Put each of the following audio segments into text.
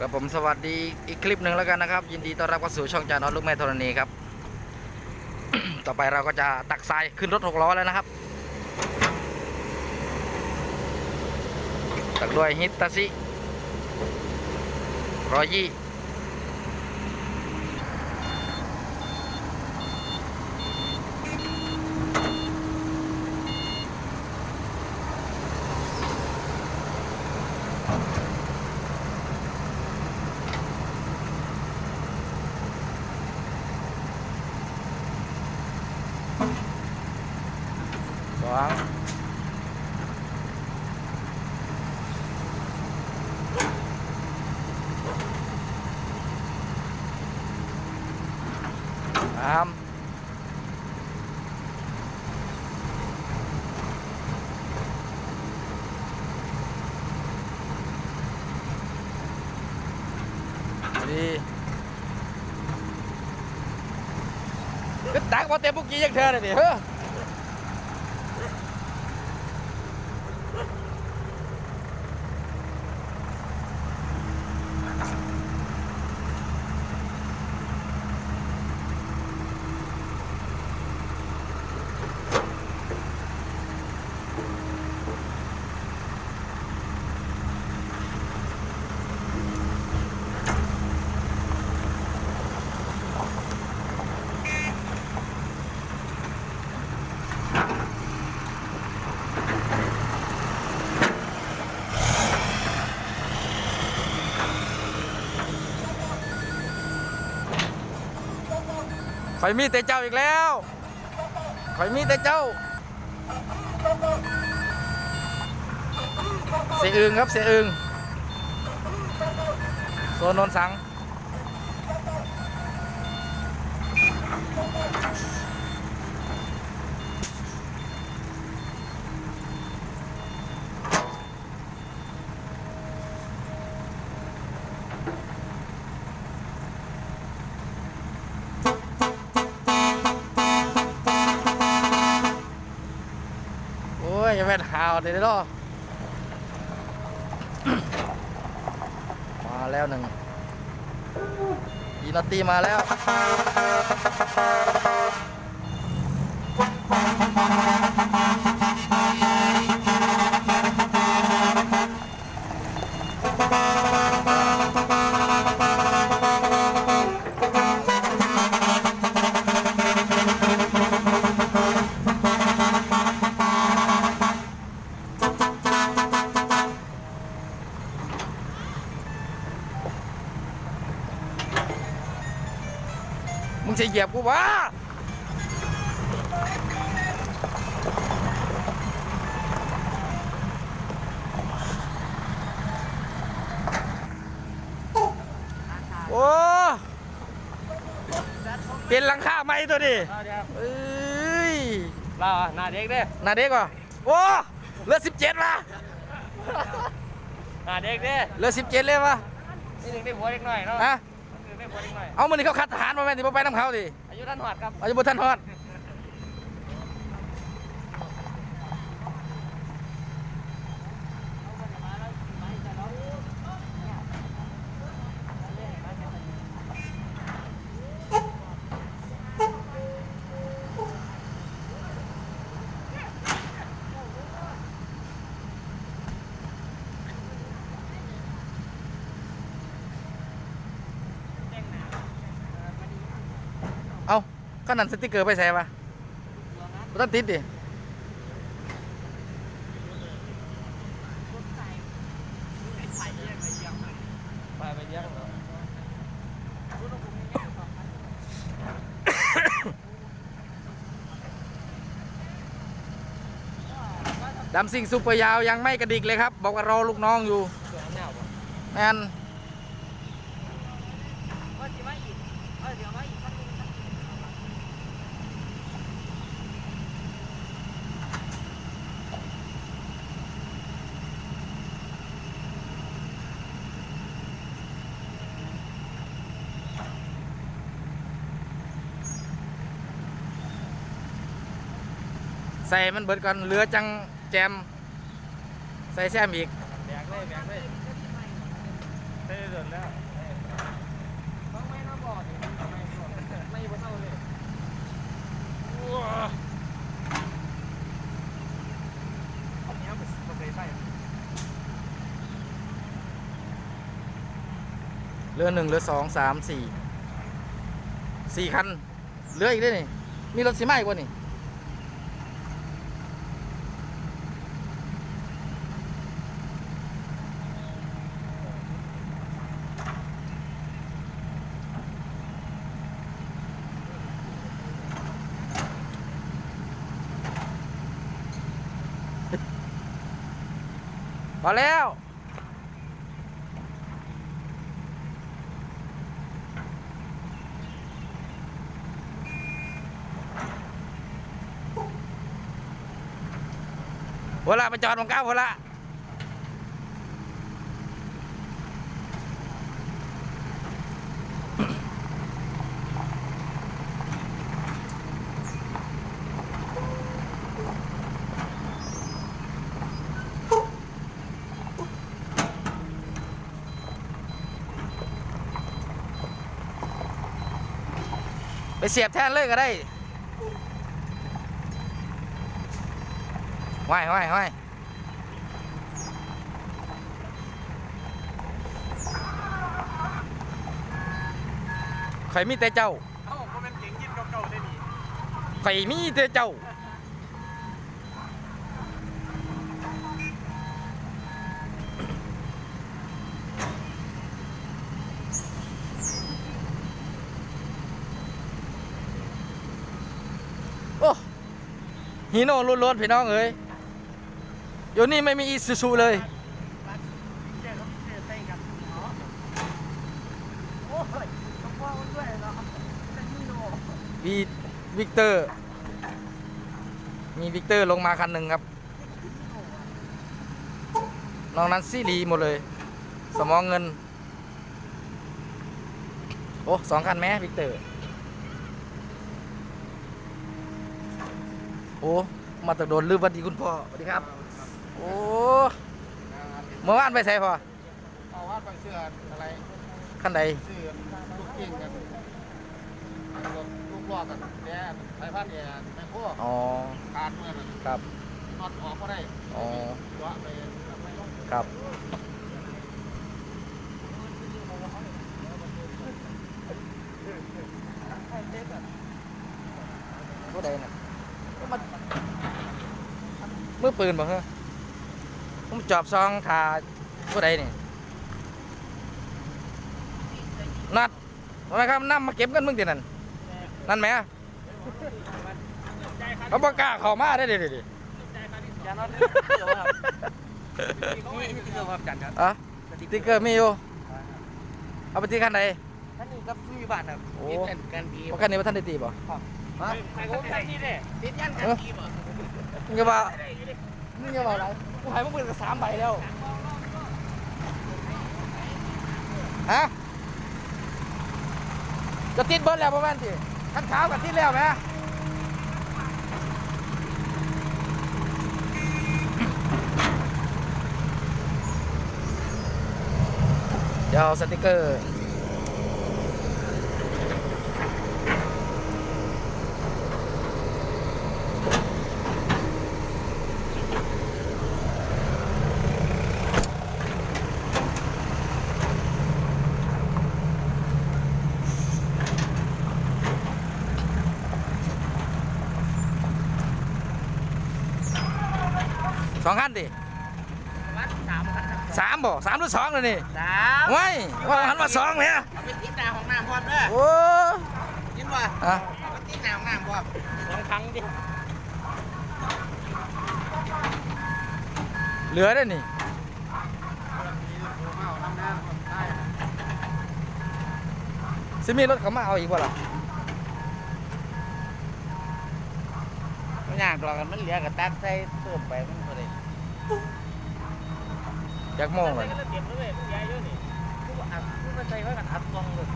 กับผมสวัสดีอีกคลิปหนึ่งแล้วกันนะครับ ยินดีต้อนรับเข้าสู่ช่องจานอตลูกแม่ธรณีครับ ต่อไปเราก็จะตักทรายขึ้นรถหกล้อแล้วนะครับ ตักด้วยฮิตตาซิรอยยี่สอง สามสี่ก็ตักมาเต็มปุกกี้ยังเธอเลยดิเฮ้อ ข่อยมีแต่เจ้าอีกแล้วข่อยมีแต่เจ้า เสียอึงครับเสียอึงโซนนนสัง โอ้ยอย่าเป็นหาวเดี๋ยเนาะมาแล้วหนึ่งยีนอตตีมาแล้วมึง จะเหยียบกูวะโอ้เป็นหลังคาไหมตัวดิเอาเดี๋ยวเอ้ยเราอะหน้าเด็กเด้หนาเด็กว่ะโอ้เหลือสิบเจ็ดว่ะหน้าเด็กเด้เหลือสิบเจ็ดเลยวะนี่หนึ่งได้หัวเด็กหน่อยเนาะ เด็กหน่อยเอามันนี่เขาคัดทหารมาแม่นที่ไปน้ำเขาดิอายุท่านหอดครับเอาอยู่บนทันฮอด ขนาดสติกเกอร์ไปใส่ปะบ่ต้องติดดิไปไปเลี้ยงเหรอดำซิ่งซูเปอร์ยาวยังไม่กระดิกเลยครับ บอกว่ารอลูกน้องอยู่เสือเน่าป่ะแมน ก็จะมาอีกเออเดี๋ยวมาอีกครับ ใส่มันเบิดก่อนเหลือจังแจม ใส่แซมอีกแบกเลยแบกเลยเท่เดือดแล้วบางไม่น่าบอดไม่บอดไม่บอดเท่าเลยว้าเอาเนี้ยมันมันเคยใส่เหลือหนึ่งเหลือสองสามสี่สี่คันเหลืออีกด้วยนี่มีรถสีไหม้กว่านี่ แล้วหัวละไปจอดมังก้าวหัวละ ไปเสียบแทนเลยก็ได้ไหวไหวไหวข่อยมีแต่เจ้าเอ้าก็เป็นเก่งยินเก่าๆได้นี่ข่อยมีแต่เจ้า ฮีโน่ล้วนๆพี่น้องเอ้ยอยู่นี่ไม่มีอีซูซูเลยวีวิกเตอร์ มีวิกเตอร์ลงมาคันหนึ่งครับน้อกนั้นซีรีหมดเลย สมองเงิน โอ้สองคันแม่วิกเตอร์ โอ้ มาตะโดนลืมวันดีคุณพ่อสวัสดีครับ โอ้เมื่อวานไปใส่พ่อเอาวาดบางเสื้ออะไรคันใดเสื้อลูกกิ้งกันลูกลอกกันแย่สายพันธุ์เนี่ยแม่พวกอ๋อขาดเมื่อนั้นครับนอนออกก็ได้อ๋อตัวไปไม่ลงครับผู้ใดน่ะ มันมือปืนบ่ฮะผมจอบซองทาผู้ใดนี่นัดทำไมครับนำมาเก็บเงินมึงทีนั่นนั่นไหมอะเขาบอกกล้าเข้ามาได้เดิดิอย่านอนเดี๋ยวครับนี่นี่คือความจัดครับอะสติ๊กเกอร์มีอยู่เอาไปที่คันใดท่านนี้กับผู้มีบ้านครับโอ้ติดกันกันดีว่าคันนี้ว่าท่านได้ตีบ่ฮะใครก็ใครนี่เด้ติดยันกันดีบ่ มึงจะว่ามึงจะว่าอะไรกูหายมึงเป็นกับสามใบแล้วฮะจะติดเบิร์ดแล้วประมาณสิขันเช้ากับติดแล้วไหมเดี๋ยวเอาสติกเกอร์ สองคันดิวัดสามครับสามบ่สามหรือสองเลยนี่สามไม่ว่าหันมาสองเนี่ยเอาไปติดหน้าของน้ำพร้อมเด้อโอ้ยินว่าอะเอาไปติดหน้าของน้ำพร้อมสองครั้งดิเหลือได้อนี่ซิมีรถเขามาเอาอีกบ่ล่ะไม่ยากหรอกมันเหลือกับตัดใส่เติมไปมันก็ได้ จากโมงเลยเตรียมเลยมันใหญ่เยอะนี่กูอัดกูมันใส่ไว้กันอัดกองเลย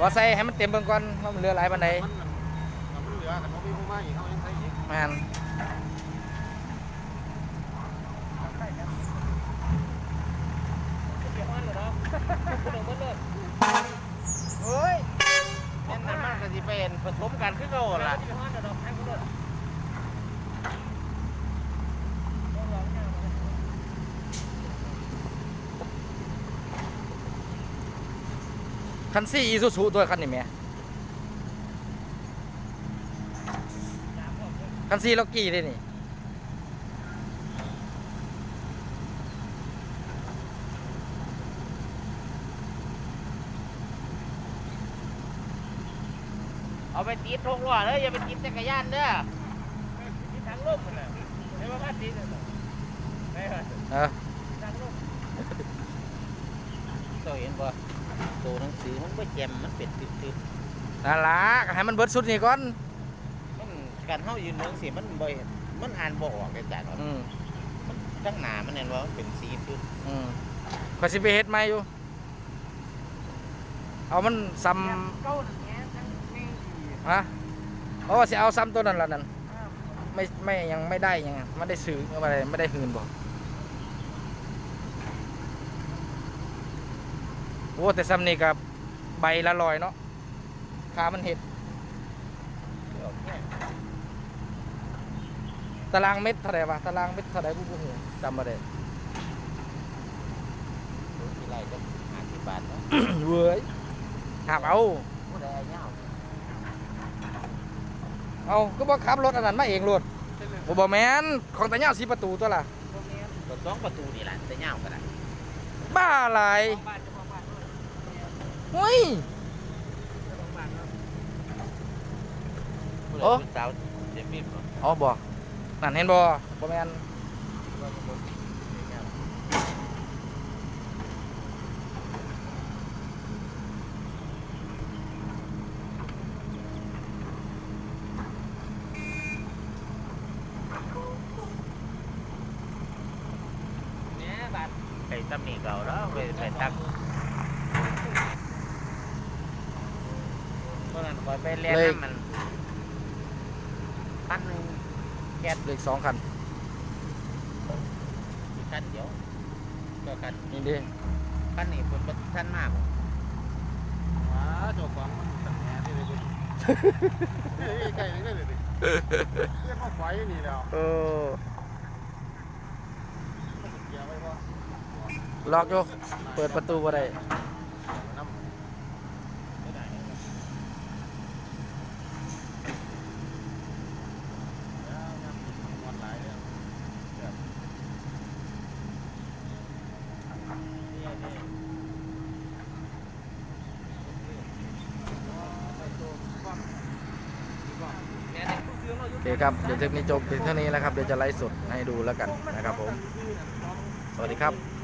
ว่าใส่ให้มันเต็มเบิ่งก่อนว่ามันเหลือหลายปานใดมันมันเหลือกันว่ามีผู้มาอีกเขายังใส่อีกแม่น เก็บมันเหรอ คันซี่อีซูซูตัวคันนี้แหม่คันซี่ล็อกกี้เลยนี่เอาไปติดทงล้อเลยอย่าไปติดจักรยานเด้อติดทางลมมันน่ะเห็นว่าบ้านติดน่ะไม่ว่าเออ ทางลมเจ้าเห็นบ่ตัวหนังสือมันไม่แจ่มมันเป็นติดนั่นล่ะก็ให้มันเบิดสุดนี่ก่อน ๆมันการเฮายืนเมืองสิมันบ่เห็นมันอ่านบ่ออกเลยจ้ะเนาะอืมมันทั้งหน้ามันเห็นว่ามันเป็นสีจุดอืมข่อยสิไปเฮ็ดใหม่อยู่ เอามันซ้เก้าหนึ่งแง่ทั้งแง่ดีำฮะเพราะว่าสิเอาซ้ำตัวนั้นละนั่นอ่าไม่ไม่ยังไม่ได้ยังไม่ได้ซื้อไม่ได้ไม่ได้หืนบอก โอ้แต่ซ้ำนี่กับใบละลอยเนาะขามันเห็ดออกแค่ตารางเม็ดเท่าไหร่วะตารางเม็ดเท่าไหร่บุ้งจำมาได้ตัวที่ไรก็50บาทเนาะเว้ยหาบเอาผู้ใดเอาเหย้าเอาก็บอกขับรถอันนั้นมาเองรถบ่บ่แมนของตาเน่าสีประตูตัวล่ะตรงนี้ก็สองประตูนี่แหละแต่เหย้าก็ได้บ้าอะไร เฮ้ยเจ้าของบ้านเนาะผู้ใดโอ้ ผู้สาวเจ็บมีดบ่อ๋อบ่นั่นเห็นบ่บ่แมนว่ามันบ่เหย้าเนี่ยบาทไปตำหนิเก่าแล้วไปไปตักเพราะนั้นค อยไปเรียนน้ำมันพันหนึ่งแก๊สเลขสองคันอีกคันเดียวก็คันนี่ดิคันนี้เป็นท่านมากว้าเจ้าของมันตั้งแหน่ที่เลยดิเฮ้ยไก่นี่เลยดิเรียกว่าไฟนี่แล้วเออเกี่ยวไว้ว่าล็อกอยู่เปิดประตูบ่ได้ น้ำ ไม่ได้ แล้วน้ำมันไหลเนี่ย เครับเดี๋ยวเทปนี้จบเพียงเท่านี้แล้วครับเดี๋ยวจะไลฟ์สดให้ดูแล้วกันนะครับผม สวัสดีครับ